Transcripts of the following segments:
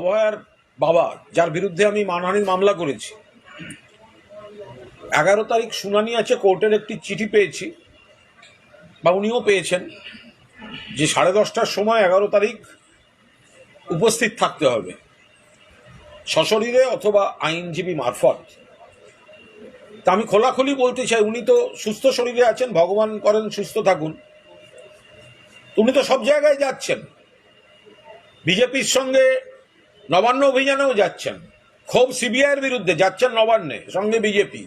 অভয়ার বাবা, যার বিরুদ্ধে আমি মানহানির মামলা করেছি। এগারো তারিখ শুনানি আছে, কোর্টের একটি চিঠি পেয়েছি, বা উনিও পেয়েছেন, যে সাড়ে দশটার সময় এগারো তারিখ উপস্থিত থাকতে হবে, সশরীরে অথবা আইনজীবী মারফত। তা আমি খোলাখুলি বলতে চাই, উনি তো সুস্থ শরীরে আছেন, ভগবান করেন সুস্থ থাকুন। উনি তো সব জায়গায় যাচ্ছেন। বিজেপির সঙ্গে নবান্ন অভিযানেও যাচ্ছেন। ক্ষোভ সিবিআইয়ের বিরুদ্ধে যাচ্ছেন নবান্নে, সঙ্গে বিজেপি।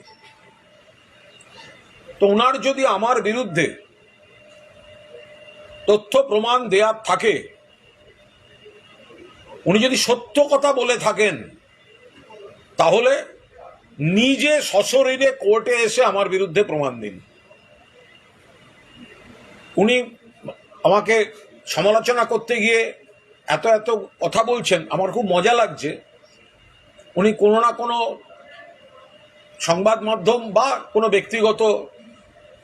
তো ওনার যদি আমার বিরুদ্ধে তথ্য প্রমাণ দেয়ার থাকে, উনি যদি সত্য কথা বলে থাকেন, তাহলে নিজে সশরীরে কোর্টে এসে আমার বিরুদ্ধে প্রমাণ দিন। উনি আমাকে সমালোচনা করতে গিয়ে এত এত কথা বলছেন, আমার খুব মজা লাগছে। উনি কোনো না কোনো সংবাদ মাধ্যম বা কোনো ব্যক্তিগত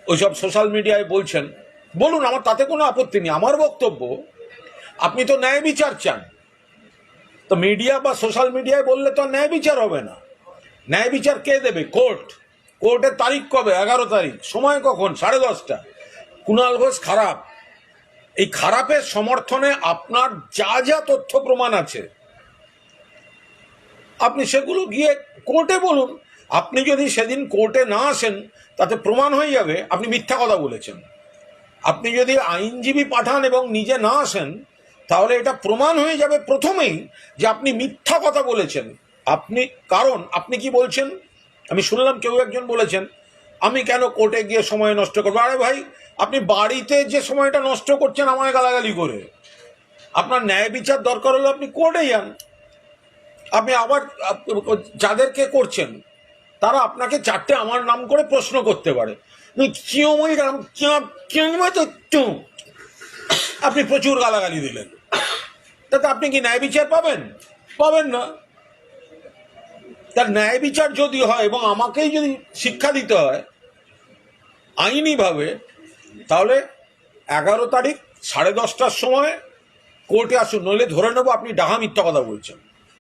ওইসব সোশ্যাল মিডিয়ায় বলছেন। বলুন, আমার তাতে কোনো আপত্তি নেই, আমার বক্তব্য, আপনি তো ন্যায় বিচার চান। তো মিডিয়া বা সোশ্যাল মিডিয়ায় বললে তো ন্যায় বিচার হবে না। ন্যায় বিচার কে দেবে? কোর্ট। কোর্টের তারিখ কবে? এগারো তারিখ। সময় কখন? সাড়ে দশটা। কুণাল ঘোষ খারাপ। এই খারাপের সমর্থনে আপনার যা যা তথ্য প্রমাণ আছে, আপনি সেগুলো গিয়ে কোর্টে বলুন। আপনি যদি সেদিন কোর্টে না আসেন, তাতে প্রমাণ হয়ে যাবে, আপনি মিথ্যা কথা বলেছেন। আপনি যদি আইনজীবী পাঠান এবং নিজে না আসেন, তাহলে এটা প্রমাণ হয়ে যাবে প্রথমেই যে আপনি মিথ্যা কথা বলেছেন। আপনি, কারণ আপনি কি বলছেন? আমি শুনলাম কেউ একজন বলেছেন আমি কেন কোর্টে গিয়ে সময় নষ্ট করব? আরে ভাই, আপনি বাড়িতে যে সময়টা নষ্ট করছেন আমায় গালাগালি করে। আপনার ন্যায় বিচার দরকার হলে আপনি কোর্টে যান। আপনি আবার যাদেরকে করছেন, তারা আপনাকে চারটে আমার নাম করে প্রশ্ন করতে পারে। আপনি প্রচুর গালাগালি দিলেন। তাতে আপনি কি ন্যায় বিচার পাবেন? পাবেন না। তার ন্যায় বিচার যদি হয় এবং আমাকেই যদি শিক্ষা দিতে হয় আইনিভাবে তাহলে এগারো তারিখ সাড়ে দশটার সময় কোর্টে আসুন, নইলে ধরে নেব আপনি ডাহা মিথ্যা কথা বলছেন।